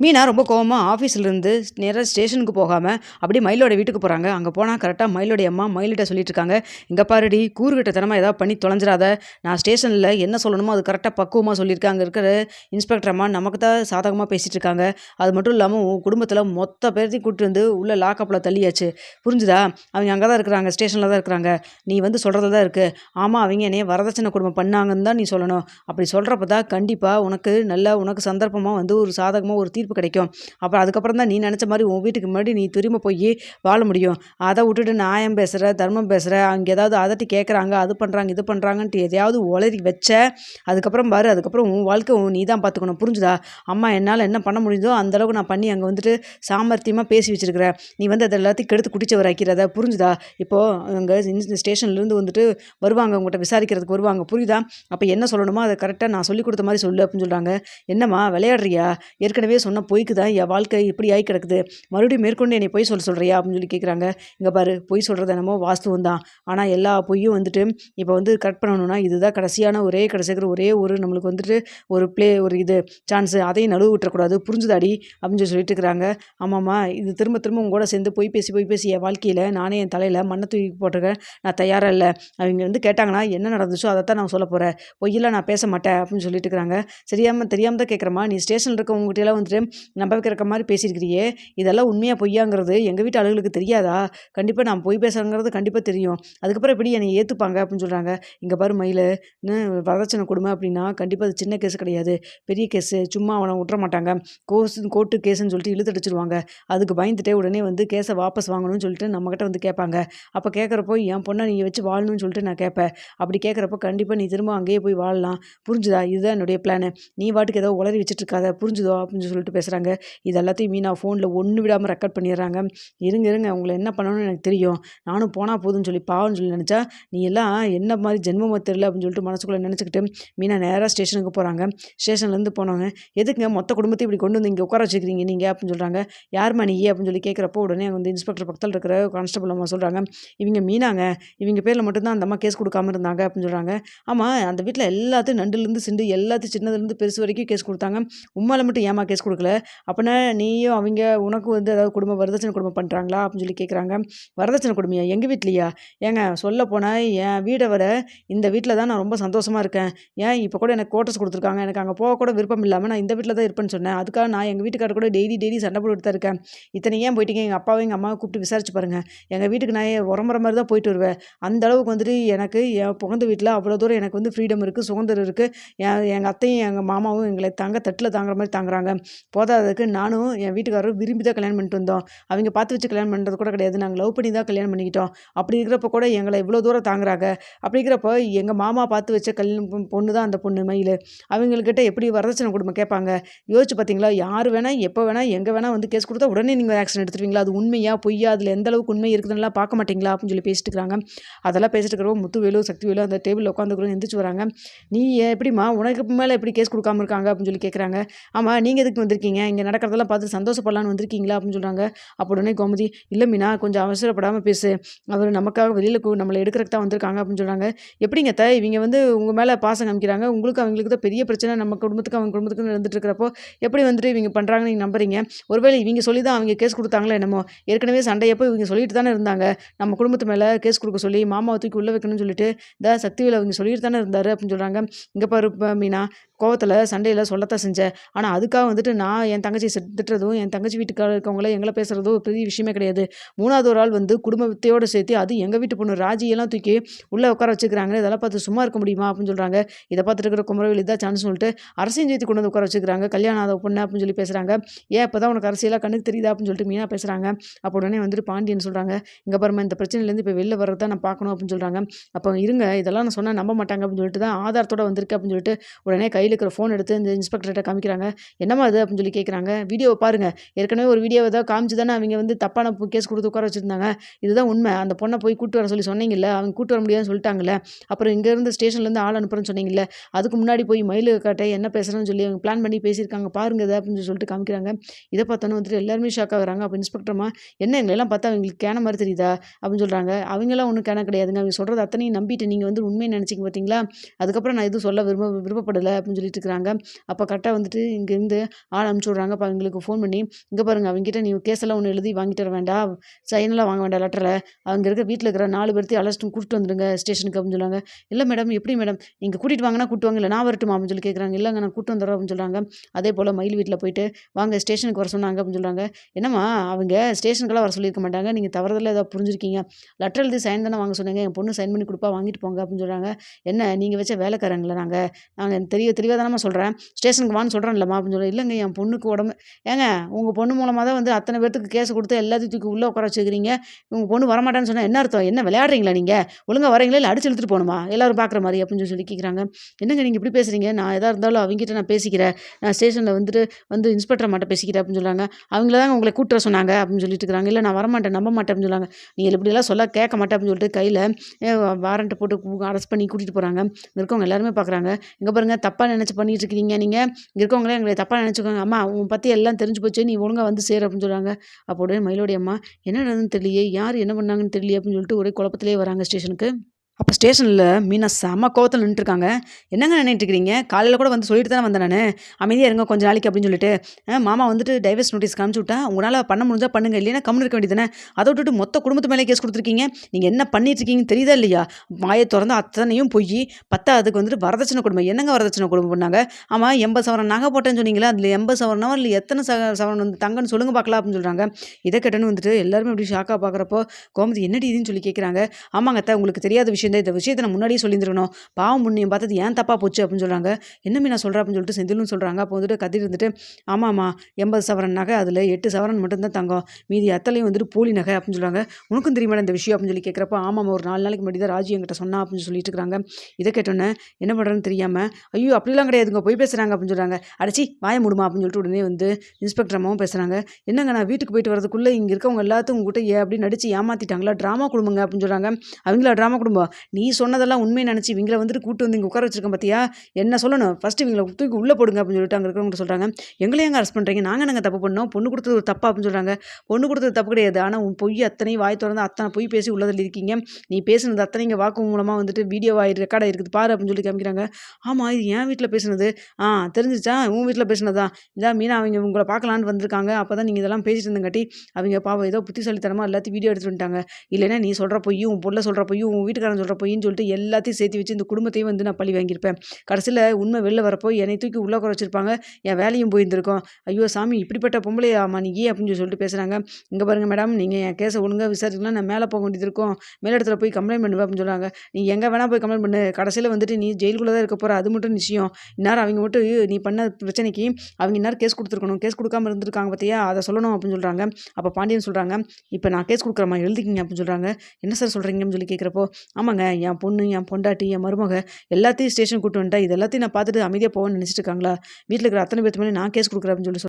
மீனா ரொம்ப கோவமாக ஆஃபீஸ்லேருந்து நேராக ஸ்டேஷனுக்கு போகாமல் அப்படியே மயிலோட வீட்டுக்கு போகிறாங்க அங்கே போனால் கரெக்டாக மயிலோடைய அம்மா மயிலிட்ட சொல்லிட்டு இருக்காங்க இங்கே பாருடி கூறுகிட்ட தனமாக ஏதாவது பண்ணி தொலைஞ்சிடாத. நான் ஸ்டேஷனில் என்ன சொல்லணுமோ அது கரெக்டாக பக்குவமாக சொல்லியிருக்காங்க இருக்கிற இன்ஸ்பெக்டர் அம்மா நமக்கு தான் சாதகமாக பேசிகிட்டு இருக்காங்க அது மட்டும் இல்லாமல் உன் குடும்பத்தில் மொத்த பேர்த்தையும் கூப்பிட்டு வந்து உள்ளே லாக்கப்பில் தள்ளியாச்சு. புரிஞ்சுதா? அவங்க அங்கே தான் இருக்கிறாங்க ஸ்டேஷனில் தான் இருக்கிறாங்க. நீ வந்து சொல்கிறது தான் இருக்குது ஆமாம் அவங்க என்னைய வரதட்சணை குடும்பம் பண்ணாங்கன்னு தான் நீ சொல்லணும். அப்படி சொல்கிறப்ப தான் கண்டிப்பாக உனக்கு நல்ல உனக்கு சந்தர்ப்பமாக வந்து ஒரு சாதகமாக ஒரு தீர்ப்பு கிடைக்கும். அப்புறம் அதுக்கப்புறம் தான் நீ நினச்ச மாதிரி உன் வீட்டுக்கு முன்னாடி நீ திரும்ப போய் வாழ முடியும். அதை விட்டுட்டு நியாயம் பேசுகிற தர்மம் பேசுகிற அங்கே ஏதாவது அதட்டி கேட்குறாங்க அது பண்ணுறாங்க இது பண்ணுறாங்கன்ட்டு எதையாவது உளறி வச்ச அதுக்கப்புறம் பாரு அதுக்கப்புறம் உன் வாழ்க்கை நீ தான் பார்த்துக்கணும் புரிஞ்சுதா? அம்மா என்னால் என்ன பண்ண முடியுதோ அந்தளவுக்கு நான் பண்ணி அங்கே வந்துட்டு சாமர்த்தியமாக பேசி வச்சிருக்கிற நீ வந்து அதை எல்லாத்தையும் கெடுத்து குடிச்சவர் ஆக்கிறத புரிஞ்சுதா? இப்போது அங்கே ஸ்டேஷன்லேருந்து வந்துட்டு வருவாங்க உங்கள்கிட்ட விசாரிக்கிறதுக்கு வருவாங்க. புரியுதா? அப்போ என்ன சொல்லணுமோ அதை கரெக்டாக நான் சொல்லி கொடுத்த மாதிரி சொல்லு அப்படின்னு சொல்கிறாங்க என்னம்மா விளையாடுறியா? ஏற்கனவே சொன்ன பொய்க்கு தான் என் வாழ்க்கை இப்படி ஆகி கிடக்குது. மறுபடியும் மேற்கொண்டு என்னை பொய் சொல்ல சொல்கிறியா அப்படின்னு சொல்லி கேட்குறாங்க இங்கே பாரு பொய் சொல்கிறது என்னமோ வாஸ்துவம் தான். ஆனால் எல்லா பொய்யும் வந்துட்டு இப்போ வந்து கட் பண்ணணும்னா இதுதான் கடைசியான ஒரே கடைசிக்கிற ஒரே ஒரு நம்மளுக்கு வந்துட்டு ஒரு ப்ளே ஒரு இது சான்ஸு. அதையும் நழுவு விட்டுறக்கூடாது. புரிஞ்சுதாடி அப்படின்னு சொல்லி சொல்லிட்டு இருக்கிறாங்க ஆமாம்மா இது திரும்ப திரும்ப உங்க கூட சேர்ந்து பொய் பேசி பொய் பேசி என் வாழ்க்கையில் நானே என் தலையில் மண்ணை தூக்கி போட்டிருக்கேன். நான் தயாராக இல்லை. அவங்க வந்து கேட்டாங்கன்னா என்ன நடந்துச்சோ அதை தான் நான் சொல்ல போகிறேன் பொய்யெல்லாம் நான் பேச மாட்டேன் அப்படின்னு சொல்லிட்டு இருக்கிறாங்க சரியாமல் தெரியாமல் தான் கேட்குறமா நீ ஸ்டேஷனில் இருக்கவங்ககிட்டலாம் வந்துட்டு நம்ப வைக்கிற மாதிரி பேசியிருக்கிறியே? இதெல்லாம் உண்மையாக பொய்யாங்கிறது எங்கள் வீட்டு ஆளுகளுக்கு தெரியாதா? கண்டிப்பாக நான் பொய் பேசுகிறேங்கிறது கண்டிப்பாக தெரியும். அதுக்கப்புறம் எப்படி என்னை ஏற்றுப்பாங்க அப்படின்னு சொல்கிறாங்க இங்கே பாரு மயில் வரதட்சணை கொடுமை அப்படின்னா கண்டிப்பாக அது சின்ன கேஸ் கிடையாது. பெரிய கேஸு சும்மா அவனை விட்டுற மாட்டாங்க. கோஸ் கோர்ட்டு கேஸுன்னு சொல்லிட்டு இழுத்து அடிச்சிருவாங்க. அதுக்கு பயந்துட்டே உடனே வந்து கேஸை வாபஸ் வாங்கணும்னு சொல்லிட்டு நம்மக்கிட்ட வந்து கேட்பாங்க. அப்போ கேட்குறப்போ என் பொண்ணை நீங்கள் வச்சு வாழணும்னு சொல்லிட்டு நான் கேட்பேன். அப்படி கேட்குறப்போ கண்டிப்பாக நீ திரும்ப அங்கேயே போய் வாழலாம். புரிஞ்சுதா? இதுதான் என்னுடைய பிளானு நீ வாட்டுக்கு ஏதோ உளறி வச்சுட்டு இருக்காத. புரிஞ்சுதோ? அப்படின்னு சொல்லிட்டு பேசுகிறாங்க இது எல்லாத்தையும் மீனா ஃபோனில் ஒன்று விடாமல் ரெக்கார்ட் பண்ணிடுறாங்க. இருங்க இருங்க உங்களை என்ன பண்ணணும்னு எனக்கு தெரியும். நானும் போனால் போதும்னு சொல்லி பாவம்னு சொல்லி நினச்சா நீ எல்லாம் என்ன மாதிரி ஜென்மமாக தெரில அப்படின்னு சொல்லிட்டு மனசுக்குள்ளே நினச்சிக்கிட்டு மீனா நேராக ஸ்டேஷனுக்கு போகிறாங்க ஸ்டேஷன்லேருந்து போனவங்க எதுக்குங்க மொத்த குடும்பத்தையும் இப்படி கொண்டு வந்து இங்கே உட்கார வச்சுக்கிறீங்க நீங்கள் அப்படின்னு சொல்கிறாங்க யாருமா நீ? அப்படின்னு சொல்லி கேட்குறப்போ உடனே வந்து இன்ஸ்பெக்டர் பக்கத்தில் இருக்கிற கான்ஸ்டபிள் அம்மா சொல்கிறாங்க இவங்க மீனாங்க. இவங்க பேரில் மட்டும்தான் அந்த அம்மா கேஸ் கொடுக்காம இருந்தாங்க. அப்படின்னு சொல்கிறாங்க ஆமாம் அந்த வீட்டில் எல்லாத்தையும் நண்டுலேருந்து சிண்டு எல்லாத்தையும் சின்னதுலேருந்து பெருசு வரைக்கும் கேஸ் கொடுத்தாங்க. உம்மால மட்டும் ஏமா கேஸ் கொடுக்கல? அப்படின்னா நீயும் அவங்க உனக்கு வந்து ஏதாவது குடும்பம் வரதட்சணை குடும்பம் பண்ணுறாங்களா அப்படின்னு சொல்லி கேட்குறாங்க வரதட்சணை குடும்பியா எங்கள் வீட்லையா? ஏங்க சொல்ல போனால் என் வீடை விட இந்த வீட்டில் தான் நான் ரொம்ப சந்தோஷமாக இருக்கேன். ஏன் இப்போ கூட எனக்கு கோட்டர்ஸ் கொடுத்துருக்காங்க. எனக்கு அங்கே போக கூட விருப்பம் இல்லாமல் நான் இந்த வீட்டில் தான் இருப்பேன்னு சொன்னேன். அதுக்காக நான் எங்கள் வீட்டுக்காரர் கூட டெய்லி டெய்லி சண்டை போட்டு தான் இருக்கேன். இத்தனை ஏன் போயிட்டீங்க? எங்கள் அப்பாவும் எங்கள் அம்மாவை கூப்பிட்டு விசாரிச்சு பாருங்கள் எங்கள் வீட்டுக்கு நான் உரம்புற மாதிரி தான் போயிட்டு வருவேன். அந்த அளவுக்கு வந்துட்டு எனக்கு என் புகந்த வீட்டில் அவ்வளோ தூரம் எனக்கு வந்து ஃப்ரீடம் இருக்குது சுதந்திரம் இருக்குது என் எங்கள் அத்தையும் எங்கள் மாமாவும் எங்களை தாங்க தட்டில் தாங்குற மாதிரி தாங்குறாங்க. போதாததுக்கு நானும் என் வீட்டுக்காரரும் விரும்பி தான் கல்யாணம் பண்ணிட்டு வந்தோம். அவங்க பார்த்து வச்சு கல்யாணம் பண்ணுறது கூட கிடையாது. நாங்கள் லவ் பண்ணி தான் கல்யாணம் பண்ணிக்கிட்டோம். அப்படி இருக்கிறப்ப கூட எங்களை இவ்வளோ தூரம் தாங்குறாங்க. அப்படி இருக்கிறப்போ எங்கள் மாமா பார்த்து வச்ச கல்யாணம் பொண்ணு தான் அந்த பொண்ணு மயில். அவங்கக்கிட்ட எப்படி வரதட்சணை குடும்பம் கேட்பாங்க? யோசிச்சு பார்த்தீங்களா யார் வேணால் எப்போ வேணால் எங்கே வேணால் வந்து கேஸ் கொடுத்தா உடனே நீங்கள் ஆக்ஷன் எடுத்துருவீங்களா? அது உண்மையா பொய்யா? அதில் எந்த அளவுக்கு உண்மை இருக்குதுன்னெலாம் பார்க்க மாட்டீங்களா? அப்படின்னு சொல்லி பேசிட்டு இருக்கிறாங்க. அதெல்லாம் பேசிட்டு இருக்கிறப்போ முத்து வேலு சக்தி வேலு அந்த டேபிளில் உட்காந்துக்கிறோம் எந்திரிச்சு வராங்க. நீ எப்படிமா உனக்கு மேலே எப்படி கேஸ் கொடுக்காம இருக்காங்க? அப்படின்னு சொல்லி கேட்குறாங்க ஆமாம் நீங்கள் எதுக்கு வந்திருக்கீங்க? இங்கே நடக்கிறதெல்லாம் பார்த்து சந்தோஷப்படலான்னு வந்திருக்கீங்களா? அப்படின்னு சொல்கிறாங்க அப்போ உடனே கோமதி இல்லை மீனா கொஞ்சம் அவசரப்படாமல் பேசு. அவர் நமக்காக வெளியில் நம்மளை எடுக்கிறதுக்கு தான் வந்திருக்காங்க. அப்படின்னு சொல்கிறாங்க எப்படிங்க த இவங்க வந்து உங்கள் மேலே பாசம் காமிக்கிறாங்க. உங்களுக்கு அவங்களுக்கு தான் பெரிய பிரச்சனை. நம்ம குடும்பத்துக்கு அவங்க குடும்பத்துக்கு நடந்துட்டு இருக்கிறப்போ எப்படி வந்துட்டு இவங்க பண்ணுறாங்கன்னு நீங்கள் நம்புறீங்க? ஒருவேளை இவங்க சொல்லி தான் அவங்க கேஸ் கொடுத்தாங்களே என்னமோ? ஏற்கனவே சண்டையப்போ இவங்க சொல்லிட்டு தானே இருந்தாங்க. நம்ம குடும்பத்து மேலே கேஸ் கொடுக்க சொல்லி மாமாவை தூக்கி உள்ளே வைக்கணும்னு சொல்லிட்டு இந்த சக்திவேல் அவங்க சொல்லிட்டு தானே இருந்தார். அப்படின்னு சொல்கிறாங்க இங்கே பாரு மீனா கோவத்தில் சண்டையில் சொல்லத்தான் செஞ்சேன். ஆனால் அதுக்காக வந்துட்டு நான் என் தங்கச்சி திட்டுறதும் என் தங்கச்சி வீட்டுக்கார இருக்கவங்கள எங்களை பேசுகிறதும் பெரிய விஷயமே கிடையாது. மூணாவது ஒரு ஆள் வந்து குடும்பத்தையோடு சேர்த்து அது எங்கள் வீட்டு பொண்ணு ராஜியெல்லாம் தூக்கி உள்ளே உட்கார வச்சுக்கிறாங்க. இதெல்லாம் பார்த்து சும்மா இருக்க முடியுமா? அப்படின்னு சொல்கிறாங்க இதை பார்த்துட்டு இருக்கிற குமரவேல் இதான் சான்ஸ் சொல்லிட்டு அரசியல் சேர்த்து கொண்டு வந்து உட்கார வச்சுக்கிறாங்க. கல்யாணம் ஆத பொண்ணு அப்படின்னு சொல்லி பேசுகிறாங்க ஏன் இப்போ தான் உனக்கு அரசியலாக கண்ணுக்கு தெரியுதா? அப்படின்னு சொல்லிட்டு மீனா பேசுகிறாங்க அப்போ உடனே வந்துட்டு பாண்டியன் சொல்கிறாங்க இங்கே பாருமா இந்த பிரச்சனையிலேருந்து இப்போ வெளில வர்றதை நான் பார்க்கணும் அப்படின்னு சொல்கிறாங்க அப்போ இருங்க இதெல்லாம் நான் சொன்னால் நம்ப மாட்டாங்க அப்படின்னு சொல்லிட்டு தான் ஆதாரத்தோட வந்திருக்கு அப்படின்னு சொல்லிட்டு உடனே கை கையில் இருக்கிற ஃபோன் எடுத்து இந்த இன்ஸ்பெக்டர்கிட்ட காமிக்கிறாங்க. என்னம்மா அது அப்படின்னு சொல்லி கேட்குறாங்க வீடியோவை பாருங்கள் ஏற்கனவே ஒரு வீடியோவை தான் காமிச்சு தானே அவங்க வந்து தப்பான கேஸ் கொடுத்து உட்கார வச்சுருந்தாங்க. இதுதான் உண்மை. அந்த பொண்ணை போய் கூட்டு வர சொல்லி சொன்னீங்கல்ல அவங்க கூட்டு வர முடியாதுன்னு சொல்லிட்டாங்கல்ல அப்புறம் இங்கேருந்து ஸ்டேஷன்லேருந்து ஆள் அனுப்புறேன்னு சொன்னீங்கல்ல அதுக்கு முன்னாடி போய் மயில் காட்டை என்ன பேசுகிறேன்னு சொல்லி அவங்க பிளான் பண்ணி பேசியிருக்காங்க. பாருங்க இதை அப்படின்னு சொல்லிட்டு காமிக்கிறாங்க. இதை பார்த்தோன்னு வந்துட்டு எல்லாருமே ஷாக் ஆகுறாங்க அப்போ இன்ஸ்பெக்டர்மா என்ன எங்களெல்லாம் பார்த்தா அவங்களுக்கு கேன மாதிரி தெரியுதா? அப்படின்னு சொல்கிறாங்க அவங்களாம் ஒன்றும் கேன கிடையாதுங்க. அவங்க சொல்கிறது அத்தனையும் நம்பிட்டு நீங்கள் வந்து உண்மையை நினச்சிங்க பார்த்தீங்களா அதுக்கப்புறம் நான் எதுவும் சொல்ல விரும்ப விருப்பப்படலை அப்படின்னு அப்படின்னு சொல்லிட்டு இருக்கிறாங்க அப்போ கரெக்டாக வந்துட்டு இங்கேருந்து ஆள் அனுப்பிச்சி விட்றாங்க அப்போ அவங்களுக்கு ஃபோன் பண்ணி இங்கே பாருங்கள் அவங்ககிட்ட நீ கேஸெல்லாம் ஒன்று எழுதி வாங்கிட்டு வர வேண்டாம். சைனெல்லாம் வாங்க வேண்டாம் லெட்டரில் அவங்க இருக்க வீட்டில் இருக்கிற நாலு பேர்த்தையும் அழைச்சிட்டு கூப்பிட்டு வந்துடுங்க ஸ்டேஷனுக்கு அப்படின்னு சொல்லுவாங்க. இல்லை மேடம் எப்படி மேடம் நீங்கள் கூட்டிகிட்டு வாங்கினா கூட்டு வாங்க இல்லை நான் வரட்டுமா? அப்படின்னு சொல்லி கேட்குறாங்க இல்லைங்க நான் கூட்டு வந்துடுறோம் அப்படின்னு சொல்கிறாங்க அதே போல் மயில் வீட்டில் போயிட்டு வாங்க ஸ்டேஷனுக்கு வர சொன்னாங்க அப்படின்னு சொல்கிறாங்க என்னம்மா அவங்க ஸ்டேஷனுக்கெல்லாம் வர சொல்லியிருக்க மாட்டாங்க. நீங்கள் தவறுதல ஏதாவது புரிஞ்சிருக்கீங்க. லெட்டர் எழுதி சைன் தானே வாங்க சொன்னாங்க. என் பொண்ணு சைன் பண்ணி கொடுப்பா வாங்கிட்டு போங்க அப்படின்னு சொல்கிறாங்க என்ன நீங்கள் வச்ச வேலைக்காரங்களை நாங்கள் நாங்கள் தெரிய தெளிவாக தானே சொல்கிறேன் ஸ்டேஷனுக்கு வான்னு சொல்கிறேன் இல்லைம்மா அப்படின்னு சொல்லி இல்லைங்க என் பொண்ணுக்கு உடம்பு ஏங்க உங்கள் பொண்ணு மூலமாக தான் வந்து அத்தனை பேர்த்துக்கு கேஸ் கொடுத்து எல்லாத்தையும் தூக்கி உள்ளே உட்கார வச்சுக்கிறீங்க உங்கள் பொண்ணு வரமாட்டேன்னு சொன்னால் என்ன அர்த்தம்? என்ன விளையாடுறீங்களா நீங்கள் ஒழுங்காக வரீங்களா? இல்லை அடிச்சு இழுத்துட்டு போகணுமா? எல்லாரும் பார்க்குற மாதிரி அப்படின்னு சொல்லி கேட்குறாங்க என்னங்க நீங்கள் இப்படி பேசுகிறீங்க நான் எதாக இருந்தாலும் அவங்ககிட்ட நான் பேசிக்கிறேன். நான் ஸ்டேஷனில் வந்துட்டு வந்து இன்ஸ்பெக்டர் மாட்ட பேசிக்கிறேன் அப்படின்னு சொல்கிறாங்க அவங்கள தான் உங்களை கூட்டுற சொன்னாங்க அப்படின்னு சொல்லிட்டு இருக்கிறாங்க இல்லை நான் வரமாட்டேன் நம்ப மாட்டேன் அப்படின்னு சொல்லுவாங்க நீங்கள் இப்படிலாம் சொல்ல கேட்க மாட்டேன் அப்படின்னு சொல்லிட்டு கையில் வாரண்ட்டை போட்டு அரெஸ்ட் பண்ணி கூட்டிகிட்டு போகிறாங்க இருக்கவங்க எல்லாருமே பார்க்குறாங்க இங்கே பாருங்கள் தப்பாக நினச்சி பண்ணிட்டு இருக்கிறீங்க நீங்கள் இங்கே இருக்கவங்களே எங்களை தப்பாக நினச்சிக்கோங்க. அம்மா உன் பற்றி எல்லாம் தெரிஞ்சு போச்சு நீ ஒழுங்காக வந்து சேரு அப்படின்னு சொல்கிறாங்க அப்போ உடனே மயிலோடைய அம்மா என்ன நடந்ததுன்னு தெரியலையே? யார் என்ன பண்ணாங்கன்னு தெரியலையே அப்படின்னு சொல்லிட்டு ஒரே குழப்பத்திலே வராங்க ஸ்டேஷனுக்கு. அப்போ ஸ்டேஷனில் மீனா செம கோவத்தில் நின்றுருக்காங்க என்னங்க நினைட்டுருக்கிறீங்க காலையில் கூட வந்து சொல்லிட்டு தானே வந்தேன் நான். அமைதியாக இருங்க கொஞ்ச நாளைக்கு அப்படின்னு சொல்லிட்டு. மாமா வந்துட்டு டைவர்ஸ் நோட்டீஸ் காமிச்சு விட்டா உங்களால் பண்ண முடிஞ்சால் பண்ணுங்க இல்லைன்னா கம்முன்னு இருக்க வேண்டியதானே அதை விட்டுட்டு மொத்த குடும்பத்து மேலே கேஸ் கொடுத்துருக்கீங்க. நீங்கள் என்ன பண்ணிட்டு இருக்கீங்கன்னு தெரியுதா இல்லையா? வாயை திறந்து அத்தனையும் போய். பத்தாவதுக்கு வந்துட்டு வரதட்சணை குடும்பம் என்னங்க வரதட்சணை குடும்பம் பண்ணாங்க? ஆமாம் எண்பது சவரன் நகை போட்டேன்னு சொன்னீங்களா? அதில் எண்பது சவரனோ இல்லை எத்தனை ச சவரன் வந்து தங்கன்னு சொல்லுங்க பார்க்கலாம் அப்படின்னு சொல்கிறாங்க இதை கேட்டேன்னு வந்துட்டு எல்லாருமே அப்படி ஷாக்காக பார்க்குறப்போ கோமதி என்னடி இதுன்னு சொல்லி கேட்குறாங்க ஆமாங்க அத்தை உங்களுக்கு தெரியாத விஷயம் தான் இந்த விஷயத்தை நான் முன்னாடியே சொல்லியிருந்துருக்கணும். பாவம் புண்ணியம் பார்த்தது ஏன் தப்பாக போச்சு அப்படின்னு சொல்கிறாங்க என்னமே நான் சொல்கிறேன் அப்படின்னு சொல்லிட்டு செந்திலும் சொல்கிறாங்க அப்போ வந்துட்டு கத்திட்டு இருந்துட்டு ஆமாம்மா எண்பது சவரன் நகை அதில் எட்டு சவரன் மட்டும்தான் தங்கம். மீதி அத்தலையும் வந்துட்டு போலி நகை அப்படின்னு சொல்கிறாங்க உனக்கும் தெரியுமா இந்த விஷயம்? அப்படின்னு சொல்லி கேட்குறப்ப ஆமாம் ஒரு நாலு நாளைக்கு முன்னாடி தான் ராஜி என்கிட்ட சொன்னா அப்படின்னு சொல்லிட்டு இருக்காங்க இதை கேட்டோன்னே என்ன பண்ணுறேன்னு தெரியாமல் ஐயோ அப்படிலாம் கிடையாதுங்க போய் பேசுகிறாங்க அப்படின்னு சொல்கிறாங்க அடிச்சி வாய முடியுமா அப்படின்னு சொல்லிட்டு உடனே வந்து இன்ஸ்பெக்டர் அம்மாவும் பேசுகிறாங்க என்னங்க நான் வீட்டுக்கு போயிட்டு வரதுக்குள்ளே இங்கே இருக்கவங்க எல்லாத்துக்கும் உங்ககிட்ட ஏ அப்படின்னு நடிச்சு ஏமாற்றிட்டாங்களா ட்ராமா குடும்பங்க அப்படின்னு சொல்கிறாங்க அவங்களா ட்ராமா குடும்பம் நீ சொன்னதெல்லாம் உண்மையை நினச்சி இவங்களை வந்துட்டு கூட்டு வந்து இங்கே உட்கார வச்சிருக்கேன் பார்த்தியா என்ன சொல்லணும்? ஃபஸ்ட்டு இவங்களை தூக்கி உள்ளே போடுங்க அப்படின்னு சொல்லிட்டு அங்கே இருக்கிறவங்க சொல்கிறாங்க எங்களையும் அங்கே அரெஸ்ட் பண்ணுறீங்க நாங்கள் நாங்கள் தப்பு பண்ணோம்? பொண்ணு கொடுத்தது ஒரு தப்பா அப்படின்னு சொல்கிறாங்க பொண்ணு கொடுத்தது தப்பு கிடையாது. ஆனால் உன் பொய் அத்தனை வாய் திறந்து அத்தனை பொய் பேசி உள்ளதில் இருக்கீங்க. நீ பேசுனது அத்தனை இங்கே வாக்கு மூலமாக வந்துட்டு வீடியோ ஆகி ரெக்கார்ட் இருக்குது. பாரு அப்படின்னு சொல்லி காமிக்கிறாங்க ஆமாம் இது என் வீட்டில் பேசுனது. ஆ தெரிஞ்சிச்சா? உன் வீட்டில் பேசுனதா? இதான் மீனா அவங்க உங்களை பார்க்கலான்னு வந்திருக்காங்க. அப்போ தான் நீங்கள் இதெல்லாம் பேசிட்டு இருந்தங்காட்டி அவங்க பாவம் ஏதோ புத்திசாலித்தனமாக எல்லாத்தையும் வீடியோ எடுத்துட்டு வந்துட்டாங்க. இல்லைன்னா நீ சொல்கிற பொய்யும் உன் பொருளை சொல்கிற பொய்யும் உன் வீட்டுக்காரன் சொல்கிற பொய்ன்னு சொல்லிட்டு எல்லாத்தையும் சேர்த்து வச்சு இந்த குடும்பத்தையும் வந்து நான் பழி வாங்கியிருப்பேன். கடைசியில் உண்மை வெளில வரப்போ என்னை தூக்கி உள்ளே குறை வச்சிருப்பாங்க. என் வேலையும் போயிருந்திருக்கோம். ஐயோ சாமி இப்படிப்பட்ட பொம்பளையாமா நீ அப்படின்னு சொல்லிட்டு பேசுகிறாங்க இங்கே பாருங்கள் மேடம் நீங்கள் என் கேஸை ஒழுங்காக விசாரிக்கலாம் நான் மேலே போக வேண்டியது இருக்கும் மேலிடத்துல போய் கம்ப்ளைண்ட் பண்ணுவேன் அப்படின்னு சொல்கிறாங்க நீ எங்கே வேணால் போய் கம்ப்ளைண்ட் பண்ணு. கடைசியில் வந்துட்டு நீ ஜெயிலுக்குள்ளே தான் இருக்க போகிற அது மட்டும் நிச்சயம் இந்நேரம் அவங்க மட்டும் நீ பண்ண பிரச்சனைக்கு அவங்க இந்நேரம் கேஸ் கொடுத்துருக்கணும். கேஸ் கொடுக்காம இருந்திருக்காங்க பார்த்தியா? அதை சொல்லணும் அப்படின்னு சொல்கிறாங்க அப்போ பாண்டியன் சொல்கிறாங்க இப்போ நான் கேஸ் கொடுக்குறமா எழுதிக்கிங்க அப்படின்னு சொல்கிறாங்க என்ன சார் சொல்கிறீங்கன்னு சொல்லி கேட்குறப்போ? ஆமாம் ஆமாங்க என் பொண்ணு என் பொண்டாட்டி என் மருமக எல்லாத்தையும் ஸ்டேஷன் கூட்டு வந்துட்டா இது எல்லாத்தையும் நான் பார்த்துட்டு அமைதியாக போவேன்னு நினச்சிட்டு இருக்காங்களா? வீட்டில் இருக்கிற அத்தனை பேர்த்து மேலே நான் கேஸ் கொடுக்குறேன் அப்படின்னு சொல்லி